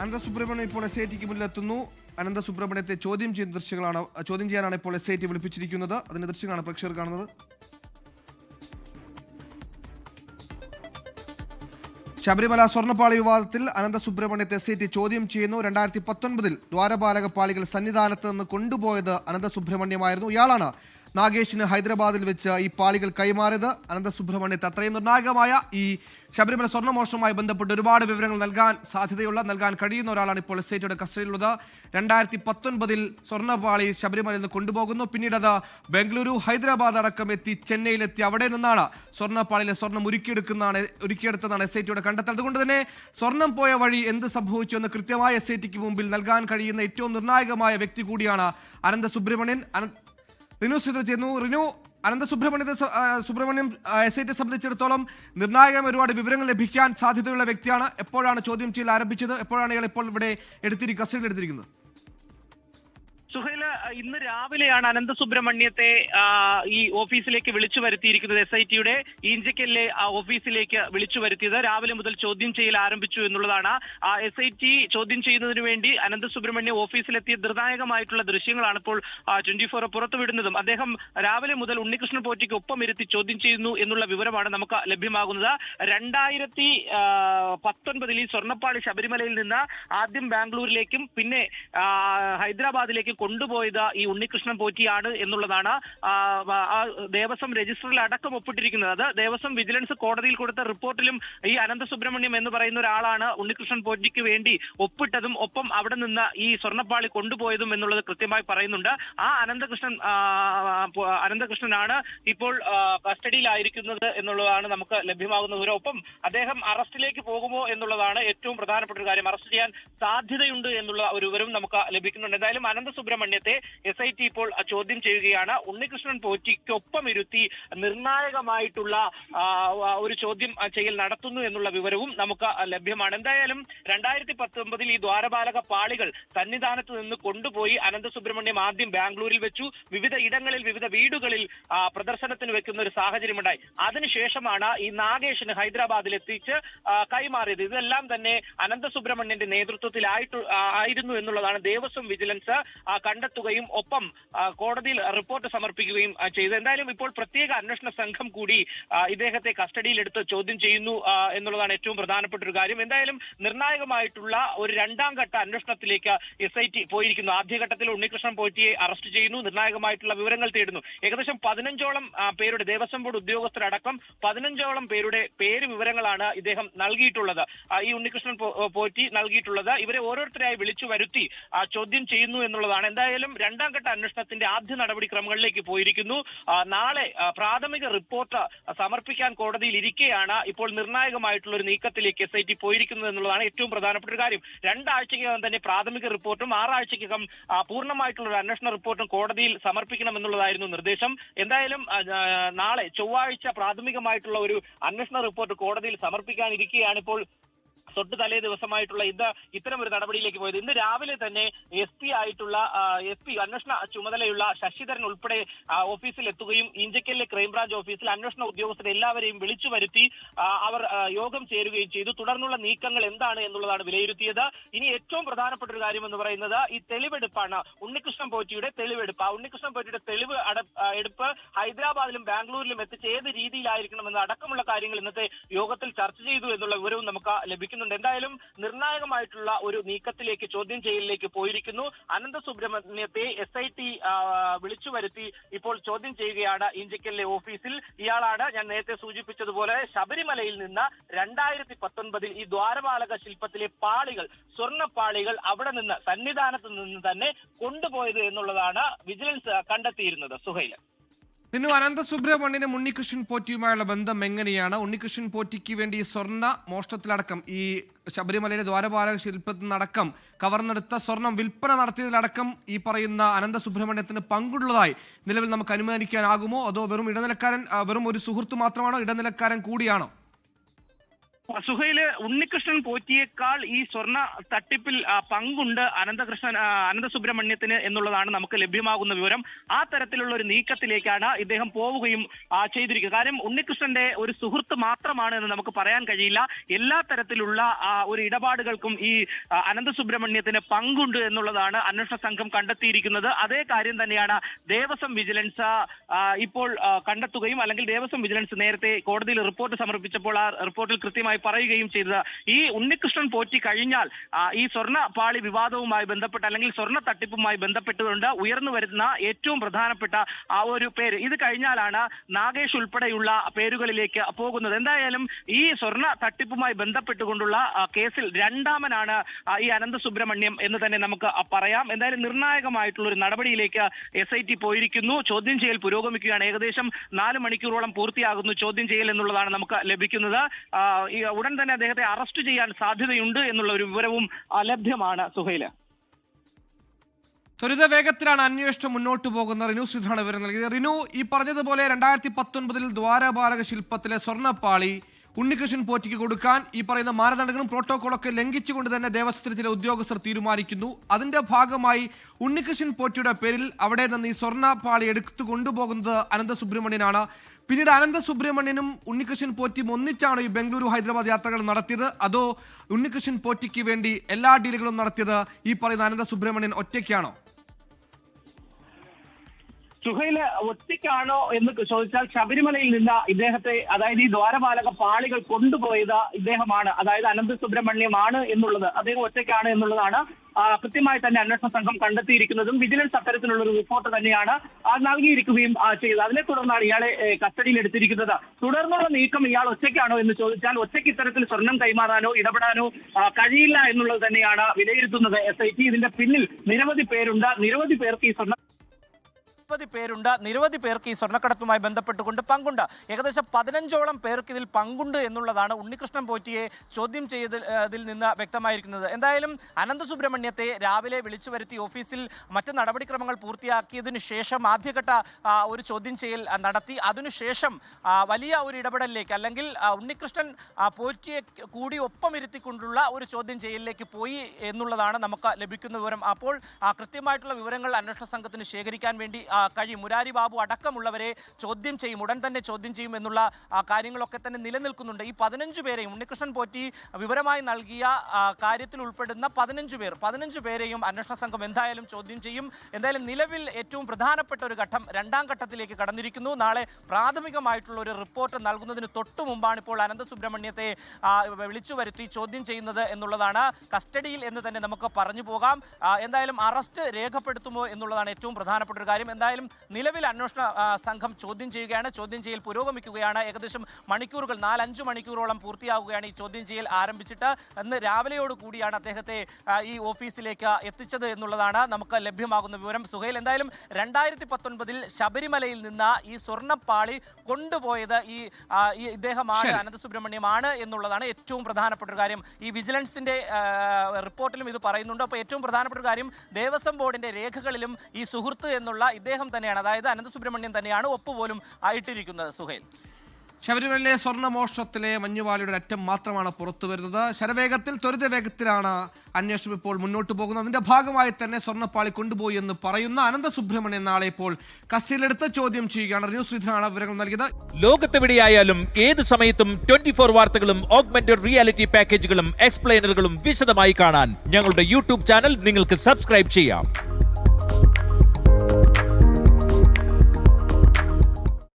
അനന്ത സുബ്രഹ്മണ്യം ഇപ്പോൾ S I ടിക്ക് മുന്നിലെത്തുന്നു. അനന്ത സുബ്രഹ്മണ്യത്തെ ചോദ്യം ചെയ്യുന്ന ദൃശ്യങ്ങളാണ് ചോദ്യം ചെയ്യാനാണ് ഇപ്പോൾ എസ് ഐ ടി വിളിപ്പിച്ചിരിക്കുന്നത്. അതിന്റെ ദൃശ്യങ്ങളാണ് പ്രേക്ഷകർ കാണുന്നത്. ശബരിമല സ്വർണപ്പാളി വിവാദത്തിൽ അനന്ത സുബ്രഹ്മണ്യത്തെ എസ് ഐ ടി ചോദ്യം ചെയ്യുന്നു. രണ്ടായിരത്തി പത്തൊൻപതിൽ ദ്വാരപാലക പാളികൾ സന്നിധാനത്ത് നിന്ന് കൊണ്ടുപോയത് അനന്ത സുബ്രഹ്മണ്യമായിരുന്നു ഇയാളാണ് നാഗേഷിന് ഹൈദരാബാദിൽ വെച്ച് ഈ പാളികൾ കൈമാറിയത്. അനന്ത സുബ്രഹ്മണ്യത്തെ അത്രയും നിർണായകമായ ഈ ശബരിമല സ്വർണമോഷണവുമായി ബന്ധപ്പെട്ട് ഒരുപാട് വിവരങ്ങൾ നൽകാൻ സാധ്യതയുള്ള നൽകാൻ കഴിയുന്ന ഒരാളാണ് ഇപ്പോൾ എസ് കസ്റ്റഡിയിലുള്ളത്. രണ്ടായിരത്തി പത്തൊൻപതിൽ സ്വർണപാളി ശബരിമലയിൽ നിന്ന് കൊണ്ടുപോകുന്നു. പിന്നീട് അത് ബംഗളൂരു ഹൈദരാബാദ് അടക്കം എത്തി ചെന്നൈയിലെത്തി. അവിടെ നിന്നാണ് സ്വർണപ്പാളിയിലെ സ്വർണം ഒരുക്കിയെടുക്കുന്നതാണ് ഒരുക്കിയെടുത്തതാണ് എസ് കണ്ടെത്തൽ അതുകൊണ്ട് തന്നെ സ്വർണം പോയ വഴി എന്ത് സംഭവിച്ചു എന്ന് കൃത്യമായ എസ് മുമ്പിൽ നൽകാൻ കഴിയുന്ന ഏറ്റവും നിർണായകമായ വ്യക്തി കൂടിയാണ് അനന്ത സുബ്രഹ്മണ്യൻ. റിനു ചെയ്യുന്നു റിനു അനന്ത സുബ്രഹ്മണ്യത്തെ സുബ്രഹ്മണ്യം എസ് ഐ ടി സംബന്ധിച്ചിടത്തോളം നിർണായകമായ ഒരുപാട് വിവരങ്ങൾ ലഭിക്കാൻ സാധ്യതയുള്ള വ്യക്തിയാണ്. എപ്പോഴാണ് ചോദ്യം ചെയ്യൽ ആരംഭിച്ചത്? എപ്പോഴാണ് ഇയാൾ ഇപ്പോൾ ഇവിടെ എടുത്തിരിക്കുന്നത് കസ്റ്റഡിയിൽ എടുത്തിരിക്കുന്നത്? സുഹൈല ഇന്ന് രാവിലെയാണ് അനന്ത സുബ്രഹ്മണ്യത്തെ ഈ ഓഫീസിലേക്ക് വിളിച്ചു വരുത്തിയിരിക്കുന്നത് എസ് ഐ ടിയുടെ ആ ഓഫീസിലേക്ക് വിളിച്ചു വരുത്തിയത്? രാവിലെ മുതൽ ചോദ്യം ചെയ്യൽ ആരംഭിച്ചു എന്നുള്ളതാണ്. ആ എസ് ഐ ടി ചോദ്യം ചെയ്യുന്നതിന് വേണ്ടി അനന്ത സുബ്രഹ്മണ്യം ഓഫീസിലെത്തിയ നിർണായകമായിട്ടുള്ള ദൃശ്യങ്ങളാണ് ഇപ്പോൾ ട്വന്റി ഫോർ പുറത്തുവിടുന്നതും. അദ്ദേഹം രാവിലെ മുതൽ ഉണ്ണികൃഷ്ണൻ പോറ്റിക്ക് ഒപ്പം ഇരുത്തി ചോദ്യം ചെയ്യുന്നു എന്നുള്ള വിവരമാണ് നമുക്ക് ലഭ്യമാകുന്നത്. രണ്ടായിരത്തി പത്തൊൻപതിൽ ഈ സ്വർണപ്പാളി ശബരിമലയിൽ നിന്ന് ആദ്യം ബാംഗ്ലൂരിലേക്കും പിന്നെ ഹൈദരാബാദിലേക്കും കൊണ്ടുപോയത് ഈ ഉണ്ണികൃഷ്ണൻ പോറ്റിയാണ് എന്നുള്ളതാണ് ആ, ദേവസ്വം രജിസ്റ്ററിൽ അടക്കം ഒപ്പിട്ടിരിക്കുന്നത്. അത് ദേവസ്വം വിജിലൻസ് കോടതിയിൽ കൊടുത്ത റിപ്പോർട്ടിലും ഈ അനന്ത സുബ്രഹ്മണ്യം എന്ന് പറയുന്ന ഒരാളാണ് ഉണ്ണികൃഷ്ണൻ പോറ്റിക്ക് വേണ്ടി ഒപ്പിട്ടതും ഒപ്പം അവിടെ നിന്ന് ഈ സ്വർണപ്പാളി കൊണ്ടുപോയതും എന്നുള്ളത് കൃത്യമായി പറയുന്നുണ്ട്. ആ അനന്തകൃഷ്ണൻ അനന്തകൃഷ്ണനാണ് ഇപ്പോൾ കസ്റ്റഡിയിലായിരിക്കുന്നത് എന്നുള്ളതാണ് നമുക്ക് ലഭ്യമാകുന്ന ഒപ്പം അദ്ദേഹം അറസ്റ്റിലേക്ക് പോകുമോ എന്നുള്ളതാണ് ഏറ്റവും പ്രധാനപ്പെട്ട ഒരു കാര്യം. അറസ്റ്റ് ചെയ്യാൻ സാധ്യതയുണ്ട് എന്നുള്ള ഒരു വിവരം നമുക്ക് ലഭിക്കുന്നുണ്ട്. എന്തായാലും അനന്ത സുബ്രഹ്മണ്യത്തെ എസ് ഐ ടി ഇപ്പോൾ ചോദ്യം ചെയ്യുകയാണ്. ഉണ്ണികൃഷ്ണൻ പോറ്റിക്കൊപ്പം ഇരുത്തി നിർണായകമായിട്ടുള്ള ഒരു ചോദ്യം ചെയ്യൽ നടത്തുന്നു എന്നുള്ള വിവരവും നമുക്ക് ലഭ്യമാണ്. എന്തായാലും രണ്ടായിരത്തി പത്തൊമ്പതിൽ ഈ ദ്വാരപാലക പാളികൾ സന്നിധാനത്ത് നിന്ന് കൊണ്ടുപോയി അനന്ത സുബ്രഹ്മണ്യം ആദ്യം ബാംഗ്ലൂരിൽ വെച്ചു. വിവിധ ഇടങ്ങളിൽ വിവിധ വീടുകളിൽ പ്രദർശനത്തിന് വെക്കുന്ന ഒരു സാഹചര്യമുണ്ടായി. അതിനുശേഷമാണ് ഈ നാഗേഷിന് ഹൈദരാബാദിൽ എത്തിച്ച് കൈമാറിയത്. ഇതെല്ലാം തന്നെ അനന്ത സുബ്രഹ്മണ്യന്റെ നേതൃത്വത്തിലായിട്ട് ആയിരുന്നു എന്നുള്ളതാണ് ദേവസ്വം വിജിലൻസ് കണ്ടെത്തുകയും ഒപ്പം കോടതിയിൽ റിപ്പോർട്ട് സമർപ്പിക്കുകയും ചെയ്തു. എന്തായാലും ഇപ്പോൾ പ്രത്യേക അന്വേഷണ സംഘം കൂടി ഇദ്ദേഹത്തെ കസ്റ്റഡിയിലെടുത്ത് ചോദ്യം ചെയ്യുന്നു എന്നുള്ളതാണ് ഏറ്റവും പ്രധാനപ്പെട്ട ഒരു കാര്യം. എന്തായാലും നിർണായകമായിട്ടുള്ള ഒരു രണ്ടാം ഘട്ട അന്വേഷണത്തിലേക്ക് എസ് ഐ ടി പോയിരിക്കുന്നു. ആദ്യഘട്ടത്തിൽ ഉണ്ണികൃഷ്ണൻ പോറ്റിയെ അറസ്റ്റ് ചെയ്യുന്നു നിർണായകമായിട്ടുള്ള വിവരങ്ങൾ തേടുന്നു. ഏകദേശം പതിനഞ്ചോളം പേരുടെ ദേവസ്വം ബോർഡ് ഉദ്യോഗസ്ഥരടക്കം പതിനഞ്ചോളം പേരുടെ പേര് വിവരങ്ങളാണ് ഇദ്ദേഹം നൽകിയിട്ടുള്ളത്. ഈ ഉണ്ണികൃഷ്ണൻ പോറ്റി നൽകിയിട്ടുള്ളത്. ഇവരെ ഓരോരുത്തരായി വിളിച്ചു വരുത്തി ചോദ്യം ചെയ്യുന്നു എന്നുള്ളതാണ്. എന്തായാലും രണ്ടാം ഘട്ട അന്വേഷണത്തിന്റെ ആദ്യ നടപടിക്രമങ്ങളിലേക്ക് പോയിരിക്കുന്നു. നാളെ പ്രാഥമിക റിപ്പോർട്ട് സമർപ്പിക്കാൻ കോടതിയിൽ ഇരിക്കെയാണ്. ഇപ്പോൾ നിർണായകമായിട്ടുള്ള ഒരു നീക്കത്തിലേക്ക് എസ് ഐ ടി പോയിരിക്കുന്നത് എന്നുള്ളതാണ് ഏറ്റവും പ്രധാനപ്പെട്ട ഒരു കാര്യം. രണ്ടാഴ്ചക്കകം തന്നെ പ്രാഥമിക റിപ്പോർട്ടും ആറാഴ്ചക്കകം ആ, പൂർണമായിട്ടുള്ള ഒരു അന്വേഷണ റിപ്പോർട്ടും കോടതിയിൽ സമർപ്പിക്കണം എന്നുള്ളതായിരുന്നു നിർദ്ദേശം. എന്തായാലും നാളെ ചൊവ്വാഴ്ച പ്രാഥമികമായിട്ടുള്ള ഒരു അന്വേഷണ റിപ്പോർട്ട് കോടതിയിൽ സമർപ്പിക്കാനിരിക്കുകയാണ് ഇപ്പോൾ തൊട്ട് തലേ ദിവസമായിട്ടുള്ള ഇത് ഇത്തരം ഒരു നടപടിയിലേക്ക് പോയത്. ഇന്ന് രാവിലെ തന്നെ എസ് പി ആയിട്ടുള്ള എസ് പി അന്വേഷണ ചുമതലയുള്ള ശശിധരൻ ഉൾപ്പെടെ ഓഫീസിൽ എത്തുകയും ഇഞ്ചക്കലിലെ ക്രൈംബ്രാഞ്ച് ഓഫീസിൽ അന്വേഷണ ഉദ്യോഗസ്ഥരെ എല്ലാവരെയും വിളിച്ചു വരുത്തി അവർ യോഗം ചേരുകയും ചെയ്തു. തുടർന്നുള്ള നീക്കങ്ങൾ എന്താണ് എന്നുള്ളതാണ് വിലയിരുത്തിയത്. ഇനി ഏറ്റവും പ്രധാനപ്പെട്ട ഒരു കാര്യം എന്ന് പറയുന്നത് ഈ തെളിവെടുപ്പാണ്. ഉണ്ണികൃഷ്ണൻ പോറ്റിയുടെ തെളിവെടുപ്പ്. ആ ഉണ്ണികൃഷ്ണൻ പോറ്റിയുടെ തെളിവ് എടുപ്പ് ഹൈദരാബാദിലും ബാംഗ്ലൂരിലും എത്തിച്ച് ഏത് രീതിയിലായിരിക്കണം എന്ന അടക്കമുള്ള കാര്യങ്ങൾ ഇന്നത്തെ യോഗത്തിൽ ചർച്ച ചെയ്തു എന്നുള്ള വിവരവും നമുക്ക് ലഭിക്കുന്നുണ്ട് എന്തായാലും നിർണായകമായിട്ടുള്ള ഒരു നീക്കത്തിലേക്ക് ചോദ്യം ചെയ്യലിലേക്ക് പോയിരിക്കുന്നു. അനന്ത സുബ്രഹ്മണ്യത്തെ എസ് ഐ ടി വിളിച്ചു വരുത്തി ഇപ്പോൾ ചോദ്യം ചെയ്യുകയാണ് ഇഞ്ചിക്കലിലെ ഓഫീസിൽ. ഇയാളാണ് ഞാൻ നേരത്തെ സൂചിപ്പിച്ചതുപോലെ ശബരിമലയിൽ നിന്ന് രണ്ടായിരത്തി പത്തൊൻപതിൽ ഈ ദ്വാരപാലക ശില്പത്തിലെ പാളികൾ സ്വർണപ്പാളികൾ അവിടെ നിന്ന് സന്നിധാനത്ത് നിന്ന് തന്നെ കൊണ്ടുപോയത് എന്നുള്ളതാണ് വിജിലൻസ് കണ്ടെത്തിയിരുന്നത്. സുഹൈൽ പിന്നെ അനന്ത സുബ്രഹ്മണ്യനും ഉണ്ണികൃഷ്ണൻ പോറ്റിയുമായുള്ള ബന്ധം എങ്ങനെയാണ്? ഉണ്ണികൃഷ്ണൻ പോറ്റിക്ക് വേണ്ടി സ്വർണ മോഷണത്തിലടക്കം ഈ ശബരിമലയിലെ ദ്വാരപാലക ശില്പത്തിൽ നിന്നടക്കം കവർന്നെടുത്ത സ്വർണം വിൽപ്പന നടത്തിയതിലടക്കം ഈ പറയുന്ന അനന്ത സുബ്രഹ്മണ്യത്തിന് പങ്കുള്ളതായി നിലവിൽ നമുക്ക് അനുമാനിക്കാനാകുമോ? അതോ വെറും ഇടനിലക്കാരൻ വെറും ഒരു സുഹൃത്ത് മാത്രമാണോ? ഇടനിലക്കാരൻ കൂടിയാണോ? സുഹൈൽ ഉണ്ണികൃഷ്ണൻ പോറ്റിയേക്കാൾ ഈ സ്വർണ തട്ടിപ്പിൽ പങ്കുണ്ട് അനന്തകൃഷ്ണൻ അനന്തസുബ്രഹ്മണ്യത്തിന് എന്നുള്ളതാണ് നമുക്ക് ലഭ്യമാകുന്ന വിവരം. ആ തരത്തിലുള്ള ഒരു നീക്കത്തിലേക്കാണ് ഇദ്ദേഹം പോവുകയും ചെയ്തിരിക്കുക. കാര്യം ഉണ്ണികൃഷ്ണന്റെ ഒരു സുഹൃത്ത് മാത്രമാണ് എന്ന് നമുക്ക് പറയാൻ കഴിയില്ല. എല്ലാ തരത്തിലുള്ള ഒരു ഇടപാടുകൾക്കും ഈ അനന്തസുബ്രഹ്മണ്യത്തിന് പങ്കുണ്ട് എന്നുള്ളതാണ് അന്വേഷണ സംഘം കണ്ടെത്തിയിരിക്കുന്നത്. അതേ കാര്യം തന്നെയാണ് ദേവസ്വം വിജിലൻസ് ഇപ്പോൾ കണ്ടെത്തുകയും അല്ലെങ്കിൽ ദേവസ്വം വിജിലൻസ് നേരത്തെ കോടതിയിൽ റിപ്പോർട്ട് സമർപ്പിച്ചപ്പോൾ ആ റിപ്പോർട്ടിൽ കൃത്യമായി പറയുകയും ചെയ്തത്. ഈ ഉണ്ണികൃഷ്ണൻ പോറ്റി കഴിഞ്ഞാൽ ഈ സ്വർണ പാളി വിവാദവുമായി ബന്ധപ്പെട്ട് അല്ലെങ്കിൽ സ്വർണ തട്ടിപ്പുമായി ബന്ധപ്പെട്ടുകൊണ്ട് ഉയർന്നു വരുന്ന ഏറ്റവും പ്രധാനപ്പെട്ട ആ ഒരു പേര്. ഇത് കഴിഞ്ഞാലാണ് നാഗേഷ് ഉൾപ്പെടെയുള്ള പേരുകളിലേക്ക് പോകുന്നത്. എന്തായാലും ഈ സ്വർണ തട്ടിപ്പുമായി ബന്ധപ്പെട്ടുകൊണ്ടുള്ള കേസിൽ രണ്ടാമനാണ് ഈ അനന്ത സുബ്രഹ്മണ്യം എന്ന് തന്നെ നമുക്ക് പറയാം. എന്തായാലും നിർണായകമായിട്ടുള്ള ഒരു നടപടിയിലേക്ക് എസ് ഐ ടി പോയിരിക്കുന്നു. ചോദ്യം ചെയ്യൽ പുരോഗമിക്കുകയാണ്. ഏകദേശം നാല് മണിക്കൂറോളം പൂർത്തിയാകുന്നു ചോദ്യം ചെയ്യൽ എന്നുള്ളതാണ് നമുക്ക് ലഭിക്കുന്നത്. ഉടൻ തന്നെ അദ്ദേഹത്തെ അറസ്റ്റ് ചെയ്യാൻ സാധ്യതയുണ്ട് എന്നുള്ള ഒരു വിവരവും ലഭ്യമാണ് സുഹൈൽ. ത്വരിത വേഗത്തിലാണ് അന്വേഷണം മുന്നോട്ട് പോകുന്ന റിനു സിദ്ധാണ് വിവരം നൽകിയത്. റിനു ഈ പറഞ്ഞതുപോലെ രണ്ടായിരത്തി പത്തൊൻപതിൽ ദ്വാരപാലക ശില്പത്തിലെ സ്വർണപ്പാളി ഉണ്ണികൃഷ്ണൻ പോറ്റിക്ക് കൊടുക്കാൻ ഈ പറയുന്ന മാനദണ്ഡങ്ങളും പ്രോട്ടോകോളൊക്കെ ലംഘിച്ചുകൊണ്ട് തന്നെ ദേവസ്വത്തിൽ ചില ഉദ്യോഗസ്ഥർ തീരുമാനിക്കുന്നു. അതിന്റെ ഭാഗമായി ഉണ്ണികൃഷ്ണൻ പോറ്റിയുടെ പേരിൽ അവിടെ നിന്ന് ഈ സ്വർണ പാളി എടുത്തു കൊണ്ടുപോകുന്നത് അനന്ത സുബ്രഹ്മണ്യനാണ് പിന്നീട് അനന്ത സുബ്രഹ്മണ്യനും ഉണ്ണികൃഷ്ണൻ പോറ്റിയും ഒന്നിച്ചാണ് ഈ ബംഗളൂരു ഹൈദരാബാദ് യാത്രകൾ നടത്തിയത്. അതോ ഉണ്ണികൃഷ്ണൻ പോറ്റിക്ക് വേണ്ടി എല്ലാ ഡീലുകളും നടത്തിയത് ഈ പറയുന്ന അനന്ത സുബ്രഹ്മണ്യൻ ഒറ്റയ്ക്കാണോ? സുഹൈൽ ഒറ്റയ്ക്കാണോ എന്ന് ചോദിച്ചാൽ ശബരിമലയിൽ നിന്ന് ഇദ്ദേഹത്തെ അതായത് ഈ ദ്വാരപാലക പാളികൾ കൊണ്ടുപോയത് ഇദ്ദേഹമാണ്. അതായത് അനന്ത സുബ്രഹ്മണ്യമാണ് എന്നുള്ളത്. അദ്ദേഹം ഒറ്റയ്ക്കാണ് എന്നുള്ളതാണ് കൃത്യമായി തന്നെ അന്വേഷണ സംഘം കണ്ടെത്തിയിരിക്കുന്നതും വിജിലൻസ് അത്തരത്തിലുള്ള ഒരു റിപ്പോർട്ട് തന്നെയാണ് നൽകിയിരിക്കുകയും ചെയ്തത്. അതിനെ തുടർന്നാണ് ഇയാളെ കസ്റ്റഡിയിൽ എടുത്തിരിക്കുന്നത്. തുടർന്നുള്ള നീക്കം ഇയാൾ ഒറ്റയ്ക്കാണോ എന്ന് ചോദിച്ചാൽ ഒറ്റയ്ക്ക് ഇത്തരത്തിൽ സ്വർണം കൈമാറാനോ ഇടപെടാനോ കഴിയില്ല എന്നുള്ളത് തന്നെയാണ് വിലയിരുത്തുന്നത്. എസ് ഐ ടി ഇതിന്റെ പിന്നിൽ നിരവധി പേരുണ്ട്. നിരവധി പേർക്ക് ഈ സ്വർണ നിരവധി പേരുണ്ട്. നിരവധി പേർക്ക് ഈ സ്വർണക്കടത്തുമായി ബന്ധപ്പെട്ടുകൊണ്ട് പങ്കുണ്ട്. ഏകദേശം പതിനഞ്ചോളം പേർക്ക് ഇതിൽ പങ്കുണ്ട് എന്നുള്ളതാണ് ഉണ്ണികൃഷ്ണൻ പോറ്റിയെ ചോദ്യം ചെയ്തതിൽ നിന്ന് വ്യക്തമായിരിക്കുന്നത്. എന്തായാലും അനന്ത സുബ്രഹ്മണ്യത്തെ രാവിലെ വിളിച്ചു വരുത്തി ഓഫീസിൽ മറ്റ് നടപടിക്രമങ്ങൾ പൂർത്തിയാക്കിയതിനു ശേഷം ആദ്യഘട്ട ഒരു ചോദ്യം ചെയ്യൽ നടത്തി. അതിനുശേഷം വലിയ ഒരു ഇടപെടലിലേക്ക് അല്ലെങ്കിൽ ഉണ്ണികൃഷ്ണൻ പോറ്റിയെ കൂടി ഒപ്പമിരുത്തിക്കൊണ്ടുള്ള ഒരു ചോദ്യം ചെയ്യലിലേക്ക് പോയി എന്നുള്ളതാണ് നമുക്ക് ലഭിക്കുന്ന വിവരം. അപ്പോൾ കൃത്യമായിട്ടുള്ള വിവരങ്ങൾ അന്വേഷണ സംഘത്തിന് ശേഖരിക്കാൻ വേണ്ടി കഴിയും. മുരാരി ബാബു അടക്കമുള്ളവരെ ചോദ്യം ചെയ്യും ഉടൻ തന്നെ ചോദ്യം ചെയ്യും എന്നുള്ള കാര്യങ്ങളൊക്കെ തന്നെ നിലനിൽക്കുന്നുണ്ട്. ഈ പതിനഞ്ച് പേരെയും ഉണ്ണികൃഷ്ണൻ പോറ്റി വിവരമായി നൽകിയ കാര്യത്തിൽ ഉൾപ്പെടുന്ന പതിനഞ്ച് പേർ പതിനഞ്ച് പേരെയും അന്വേഷണ സംഘം എന്തായാലും ചോദ്യം ചെയ്യും. എന്തായാലും നിലവിൽ ഏറ്റവും പ്രധാനപ്പെട്ട ഒരു ഘട്ടം രണ്ടാം ഘട്ടത്തിലേക്ക് കടന്നിരിക്കുന്നു. നാളെ പ്രാഥമികമായിട്ടുള്ള ഒരു റിപ്പോർട്ട് നൽകുന്നതിന് തൊട്ടു മുമ്പാണ് ഇപ്പോൾ അനന്ത സുബ്രഹ്മണ്യത്തെ വിളിച്ചു വരുത്തി ചോദ്യം ചെയ്യുന്നത് എന്നുള്ളതാണ് കസ്റ്റഡിയിൽ എന്ന് തന്നെ നമുക്ക് പറഞ്ഞു പോകാം. എന്തായാലും അറസ്റ്റ് രേഖപ്പെടുത്തുമോ എന്നുള്ളതാണ് ഏറ്റവും പ്രധാനപ്പെട്ട ഒരു കാര്യം. എന്തായാലും നിലവിൽ അന്വേഷണ സംഘം ചോദ്യം ചെയ്യുകയാണ്. ചോദ്യം ചെയ്യൽ പുരോഗമിക്കുകയാണ്. ഏകദേശം മണിക്കൂറുകൾ നാലഞ്ച് മണിക്കൂറോളം പൂർത്തിയാവുകയാണ് ഈ ചോദ്യം ചെയ്യൽ ആരംഭിച്ചിട്ട്. ഇന്ന് രാവിലെയോട് കൂടിയാണ് അദ്ദേഹത്തെ ഈ ഓഫീസിലേക്ക് എത്തിച്ചത് എന്നുള്ളതാണ് നമുക്ക് ലഭ്യമാകുന്ന വിവരം. സുഹൈൽ എന്തായാലും രണ്ടായിരത്തി പത്തൊൻപതിൽ ശബരിമലയിൽ നിന്ന് ഈ സ്വർണപ്പാളി കൊണ്ടുപോയത് ഈ ഇദ്ദേഹമാണ്. അനന്തസുബ്രഹ്മണ്യമാണ് എന്നുള്ളതാണ് ഏറ്റവും പ്രധാനപ്പെട്ട ഒരു കാര്യം. ഈ വിജിലൻസിന്റെ റിപ്പോർട്ടിലും ഇത് പറയുന്നുണ്ട്. അപ്പോൾ ഏറ്റവും പ്രധാനപ്പെട്ട ഒരു കാര്യം ദേവസ്വം ബോർഡിന്റെ രേഖകളിലും ഈ സുഹൃത്ത് എന്നുള്ള ഇദ്ദേഹം തന്നെയാണ് അതായത് അനന്ത സുബ്രഹ്മണ്യം തന്നെയാണ് ഒപ്പുപോലും ആയിട്ടിരിക്കുന്നത് സുഹേൽ. ശബരിമലയിലെ സ്വർണമോഷണത്തിലെ മഞ്ഞുവാലിയുടെ അറ്റം മാത്രമാണ് പുറത്തു വരുന്നത്. ശരവേഗത്തിൽ ത്വരിത വേഗത്തിലാണ് അന്വേഷണം ഇപ്പോൾ മുന്നോട്ട് പോകുന്നത്. അതിന്റെ ഭാഗമായി തന്നെ സ്വർണപ്പാളി കൊണ്ടുപോയി എന്ന് പറയുന്ന അനന്ത സുബ്രഹ്മണ്യൻ നാളെ ഇപ്പോൾ കസ്റ്റഡിയിലെടുത്ത് ചോദ്യം ചെയ്യുകയാണ്. ന്യൂസ് ശ്രീധരാണ് വിവരങ്ങൾ നൽകിയത്. ലോകത്തെവിടെയായാലും ഏത് സമയത്തും ട്വന്റി ഫോർ വാർത്തകളും ഓഗ്മെന്റഡ് റിയാലിറ്റി പാക്കേജുകളും എക്സ്പ്ലെയിനറുകളും വിശദമായി കാണാൻ ഞങ്ങളുടെ യൂട്യൂബ് ചാനൽ നിങ്ങൾക്ക് സബ്സ്ക്രൈബ് ചെയ്യാം.